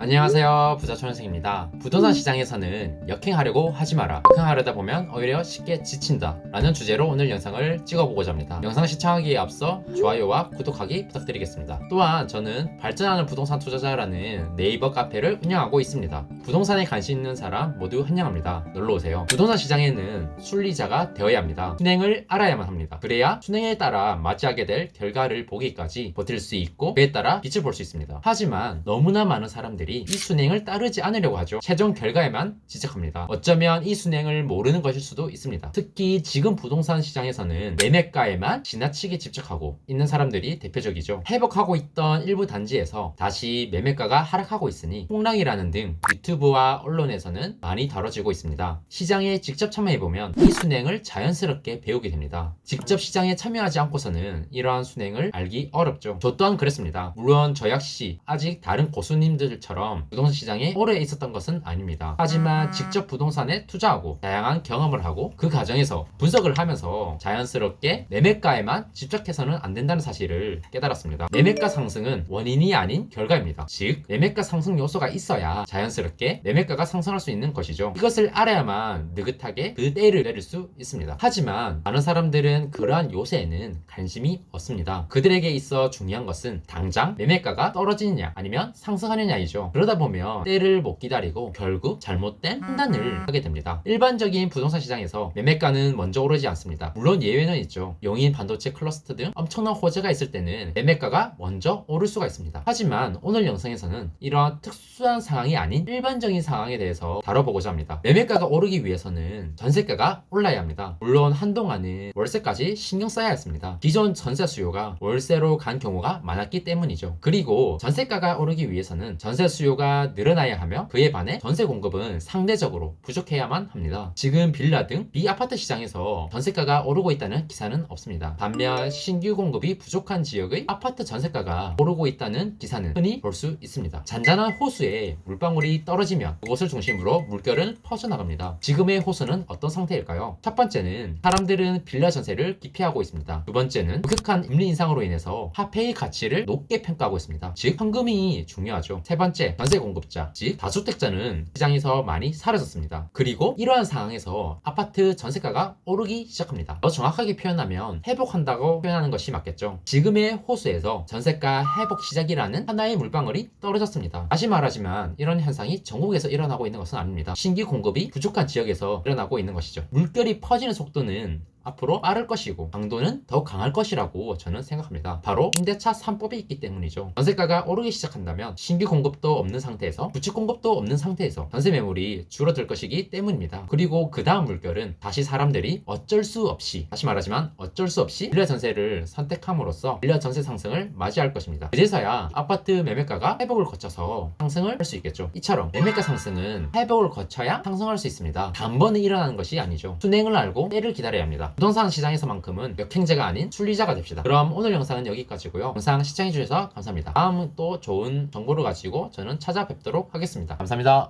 안녕하세요. 부자촌생입니다. 부동산 시장에서는 역행하려고 하지 마라. 역행하려다 보면 오히려 쉽게 지친다. 라는 주제로 오늘 영상을 찍어보고자 합니다. 영상 시청하기에 앞서 좋아요와 구독하기 부탁드리겠습니다. 또한 저는 발전하는 부동산 투자자라는 네이버 카페를 운영하고 있습니다. 부동산에 관심 있는 사람 모두 환영합니다. 놀러오세요. 부동산 시장에는 순리자가 되어야 합니다. 순행을 알아야만 합니다. 그래야 순행에 따라 맞이하게 될 결과를 보기까지 버틸 수 있고 그에 따라 빛을 볼 수 있습니다. 하지만 너무나 많은 사람들이 이 순행을 따르지 않으려고 하죠. 최종 결과에만 집착합니다. 어쩌면 이 순행을 모르는 것일 수도 있습니다. 특히 지금 부동산 시장에서는 매매가에만 지나치게 집착하고 있는 사람들이 대표적이죠. 회복하고 있던 일부 단지에서 다시 매매가가 하락하고 있으니 폭락이라는 등 유튜브와 언론에서는 많이 다뤄지고 있습니다. 시장에 직접 참여해보면 이 순행을 자연스럽게 배우게 됩니다. 직접 시장에 참여하지 않고서는 이러한 순행을 알기 어렵죠. 저 또한 그랬습니다. 물론 저 역시 아직 다른 고수님들처럼 부동산 시장에 오래 있었던 것은 아닙니다. 하지만 직접 부동산에 투자하고 다양한 경험을 하고 그 과정에서 분석을 하면서 자연스럽게 매매가에만 집착해서는 안 된다는 사실을 깨달았습니다. 매매가 상승은 원인이 아닌 결과입니다. 즉 매매가 상승 요소가 있어야 자연스럽게 매매가가 상승할 수 있는 것이죠. 이것을 알아야만 느긋하게 그 때를 내릴 수 있습니다. 하지만 많은 사람들은 그러한 요새에는 관심이 없습니다. 그들에게 있어 중요한 것은 당장 매매가가 떨어지느냐 아니면 상승하느냐이죠. 그러다 보면 때를 못 기다리고 결국 잘못된 판단을 하게 됩니다. 일반적인 부동산 시장에서 매매가는 먼저 오르지 않습니다. 물론 예외는 있죠. 용인 반도체 클러스터 등 엄청난 호재가 있을 때는 매매가가 먼저 오를 수가 있습니다. 하지만 오늘 영상에서는 이러한 특수한 상황이 아닌 일반적인 상황에 대해서 다뤄보고자 합니다. 매매가가 오르기 위해서는 전세가가 올라야 합니다. 물론 한동안은 월세까지 신경 써야 했습니다. 기존 전세 수요가 월세로 간 경우가 많았기 때문이죠. 그리고 전세가가 오르기 위해서는 전세 수요 가 늘어나야 하며 그에 반해 전세 공급은 상대적으로 부족해야만 합니다. 지금 빌라 등 비아파트 시장에서 전세가가 오르고 있다는 기사는 없습니다. 반면 신규 공급이 부족한 지역의 아파트 전세가가 오르고 있다는 기사는 흔히 볼 수 있습니다. 잔잔한 호수에 물방울이 떨어지면 그곳을 중심으로 물결은 퍼져나갑니다. 지금의 호수는 어떤 상태일까요? 첫 번째는 사람들은 빌라 전세를 기피하고 있습니다. 두 번째는 급격한 금리 인상으로 인해서 화폐의 가치를 높게 평가하고 있습니다. 즉 현금이 중요하죠. 세 번째 전세 공급자 즉 다주택자는 시장에서 많이 사라졌습니다. 그리고 이러한 상황에서 아파트 전세가가 오르기 시작합니다. 더 정확하게 표현하면 회복한다고 표현하는 것이 맞겠죠. 지금의 호수에서 전세가 회복 시작이라는 하나의 물방울이 떨어졌습니다. 다시 말하지만 이런 현상이 전국에서 일어나고 있는 것은 아닙니다. 신규 공급이 부족한 지역에서 일어나고 있는 것이죠. 물결이 퍼지는 속도는 앞으로 빠를 것이고 강도는 더 강할 것이라고 저는 생각합니다. 바로 임대차 3법이 있기 때문이죠. 전세가가 오르기 시작한다면 신규 공급도 없는 상태에서 부채 공급도 없는 상태에서 전세 매물이 줄어들 것이기 때문입니다. 그리고 그 다음 물결은 다시 사람들이 어쩔 수 없이 다시 말하지만 어쩔 수 없이 빌라 전세를 선택함으로써 빌라 전세 상승을 맞이할 것입니다. 그제서야 아파트 매매가가 회복을 거쳐서 상승을 할 수 있겠죠. 이처럼 매매가 상승은 회복을 거쳐야 상승할 수 있습니다. 단번에 일어나는 것이 아니죠. 순행을 알고 때를 기다려야 합니다. 부동산 시장에서만큼은 역행제가 아닌 순리자가 됩시다. 그럼 오늘 영상은 여기까지고요. 영상 시청해주셔서 감사합니다. 다음은 또 좋은 정보를 가지고 저는 찾아뵙도록 하겠습니다. 감사합니다.